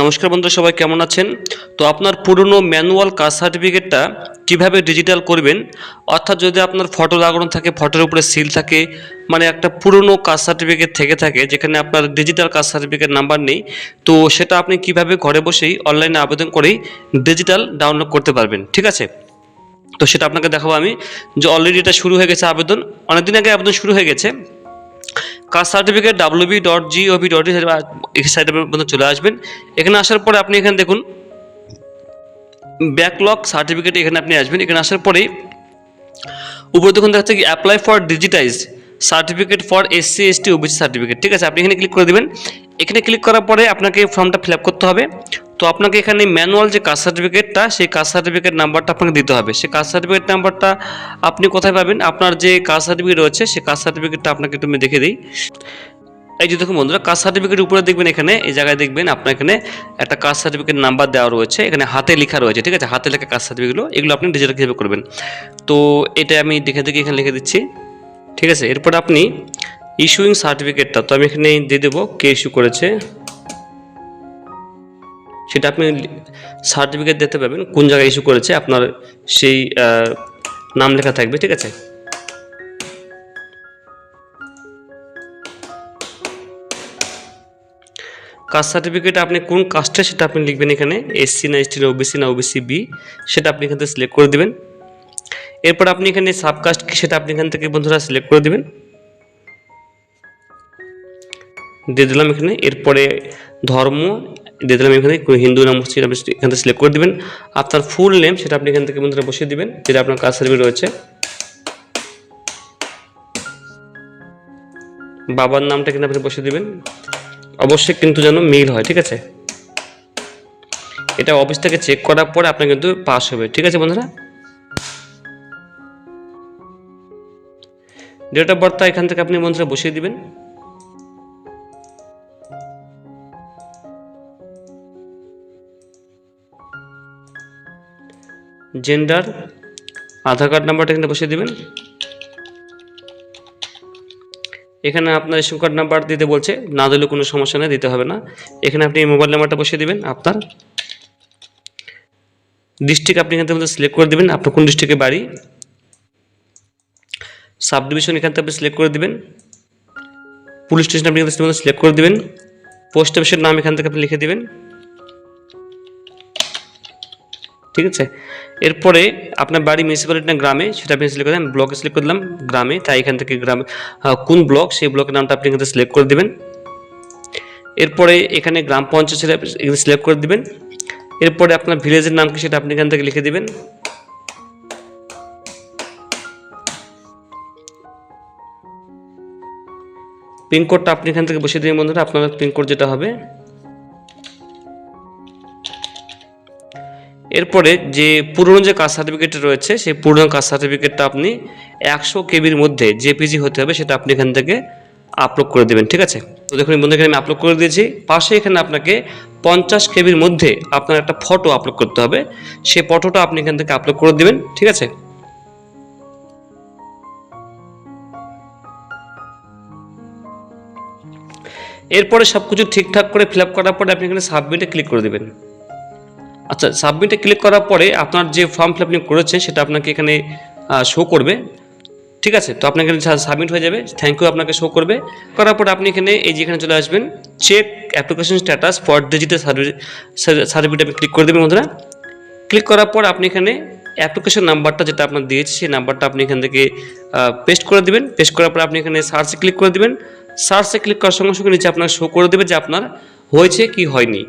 নমস্কার বন্ধু সবাই কেমন আছেন? তো আপনার পুরনো ম্যানুয়াল কাস্ট সার্টিফিকেটটা কীভাবে ডিজিটাল করবেন? অর্থাৎ যদি আপনার ফটো লাগানো থাকে, ফটোর উপরে সিল থাকে মানে একটা পুরনো কাস্ট সার্টিফিকেট থেকে থাকে, যেখানে আপনার ডিজিটাল কাস্ট সার্টিফিকেট নাম্বার নেই, তো সেটা আপনি কীভাবে ঘরে বসেই অনলাইনে আবেদন করেই ডিজিটাল ডাউনলোড করতে পারবেন, ঠিক আছে? তো সেটা আপনাকে দেখাবো আমি, যে অলরেডি এটা শুরু হয়ে গেছে আবেদন, অনেকদিন আগে আবেদন শুরু হয়ে গেছে caste certificate WB dot GOV dot এই সাইটের চলে আসবেন। এখানে আসার পরে আপনি এখানে দেখুন ব্যাকলগ সার্টিফিকেট এখানে আপনি আসবেন। এখানে আসার পরেই উপরে দেখুন দেখা যাচ্ছে কি apply for digitize certificate for SC ST OBC certificate ঠিক আছে, আপনি এখানে ক্লিক করে দেবেন। এখানে ক্লিক করার পরে আপনাকে ফর্মটা ফিল আপ করতে হবে। তো আপনাকে এখানে ম্যানুয়াল যে কাস্ট সার্টিফিকেটটা, সেই কাস্ট সার্টিফিকেট নাম্বারটা আপনাকে দিতে হবে। সেই কাস্ট সার্টিফিকেট নাম্বারটা আপনি কোথায় পাবেন? আপনার যে কাস্ট সার্টিফিকেট রয়েছে সেই কাস্ট সার্টিফিকেটটা আপনাকে একটু আমি দেখে দিই। এই যে দেখুন বন্ধুরা, কাস্ট সার্টিফিকেট উপরে দেখবেন এখানে, এই জায়গায় দেখবেন আপনার এখানে একটা কাস্ট সার্টিফিকেট নাম্বার দেওয়া রয়েছে। এখানে হাতে লেখা রয়েছে, ঠিক আছে? হাতে লেখা কাস্ট সার্টিফিকেটগুলো, এগুলো আপনি ডিজিটাল হিসেবে করবেন। তো এটা আমি দেখে দেখে এখানে লিখে দিচ্ছি, ঠিক আছে? এরপর আপনি ইস্যুইং সার্টিফিকেটটা তো আমি এখানে দিয়ে দেবো কে ইস্যু করেছে। সেটা আপনি সার্টিফিকেট দিতে পাবেন, কোন জায়গায় ইস্যু করেছে, আপনার সেই নাম লেখা থাকবে, ঠিক আছে? কাস্ট সার্টিফিকেট আপনি কোন কাস্টে সেটা আপনি লিখবেন এখানে এসসি না এসটি না ওবিসি না ওবিসি বি সেটা আপনি এখান থেকে সিলেক্ট করে দেবেন। এরপর আপনি এখানে সাবকাস্ট কি সেটা আপনি এখান থেকে বন্ধুরা সিলেক্ট করে দেবেন। দিয়ে দিলাম এখানে, এরপরে ধর্ম দিয়ে দিলাম এখানে হিন্দু নাম মুসলিম আপনি এখান থেকে সিলেক্ট করে দেবেন। আপনার ফুল নেম সেটা আপনি এখান থেকে বন্ধুরা বসিয়ে দিবেন, যেটা আপনার কাস্ট সার্টিফিকেট রয়েছে। বাবার নামটা কিন্তু আপনি বসিয়ে দিবেন। অবশ্যই কিন্তু যেন মিল হয়, ঠিক আছে? এটা অফিস থেকে চেক করার পরে আপনার কিন্তু পাস হবে, ঠিক আছে বন্ধুরা? ডেট অফ বার্থটা এখান থেকে আপনি বন্ধুরা বসিয়ে দিবেন। জেন্ডার আধার কার্ড নাম্বারটা এখানে বসিয়ে দিবেন। এখানে আপনার রেশন কার্ড নাম্বার দিতে বলছে, না দিলে কোনো সমস্যা নেই, দিতে হবে না। এখানে আপনি মোবাইল নাম্বারটা বসিয়ে দিবেন, আপনার ডিস্ট্রিক্ট আপনি এখান থেকে সিলেক্ট করে দেবেন, আপনার কোন ডিস্ট্রিক্টে বাড়ি। সাব ডিভিশন এখান থেকে আপনি সিলেক্ট করে দেবেন। পুলিশ স্টেশন আপনি এখান থেকে সিলেক্ট করে দেবেন। পোস্ট অফিসের নাম এখান থেকে আপনি লিখে দেবেন। ঠিক আছে? এরপরে আপনার বাড়ি মিউনিসিপ্যালিটি না গ্রামে, সেটা আপনি সিলেক্ট করলেন ব্লকে সিলেক্ট করলাম গ্রামে, তাই এখান থেকে গ্রামে কোন ব্লক সেই ব্লকের নামটা আপনি এখান থেকে সিলেক্ট করে দেবেন। এরপরে এখানে গ্রাম পঞ্চায়েত এখানে সিলেক্ট করে দিবেন। এরপরে আপনার ভিলেজের নাম কি সেটা আপনি এখান থেকে লিখে দেবেন। পিনকোডটা আপনি এখান থেকে বসিয়ে দেবেন বন্ধুরা, আপনার পিনকোড যেটা হবে। এরপরে যে পুরনো যে কাস্ট সার্টিফিকেট রয়েছে, সেই পুরনো কাস্ট সার্টিফিকেটটা আপনি একশো কেবির মধ্যে জেপিজি হতে হবে, সেটা আপনি এখান থেকে আপলোড করে দেবেন, ঠিক আছে? তো দেখুন বন্ধু এখানে আমি আপলোড করে দিয়েছি। পাশে এখানে আপনাকে পঞ্চাশ কেবির মধ্যে আপনার একটা ফটো আপলোড করতে হবে। সেই ফটোটা আপনি এখান থেকে আপলোড করে দেবেন, ঠিক আছে? এরপরে সব কিছু ঠিকঠাক করে ফিল আপ করার পরে আপনি এখানে সাবমিটে ক্লিক করে দেবেন। আচ্ছা সাবমিটে ক্লিক করার পরে আপনার যে ফর্ম ফিল আপনি করেছেন সেটা আপনাকে এখানে শো করবে। ঠিক আছে? তো আপনাকে সাবমিট হয়ে যাবে থ্যাংক ইউ আপনাকে শো করবে। করার পর আপনি এখানে, এই যে এখানে চলে আসবেন check application status for digital service certificate আপনি ক্লিক করে দেবেন বন্ধুরা। ক্লিক করার পর আপনি এখানে অ্যাপ্লিকেশন নাম্বারটা যেটা আপনার দিয়েছে, সেই নাম্বারটা আপনি এখান থেকে পেস্ট করে দেবেন। পেস্ট করার পর আপনি এখানে সার্চে ক্লিক করে দেবেন। সার্চে ক্লিক করার সঙ্গে সঙ্গে নিচে আপনার শো করে দেবে যে আপনার হয়েছে কি হয়নি।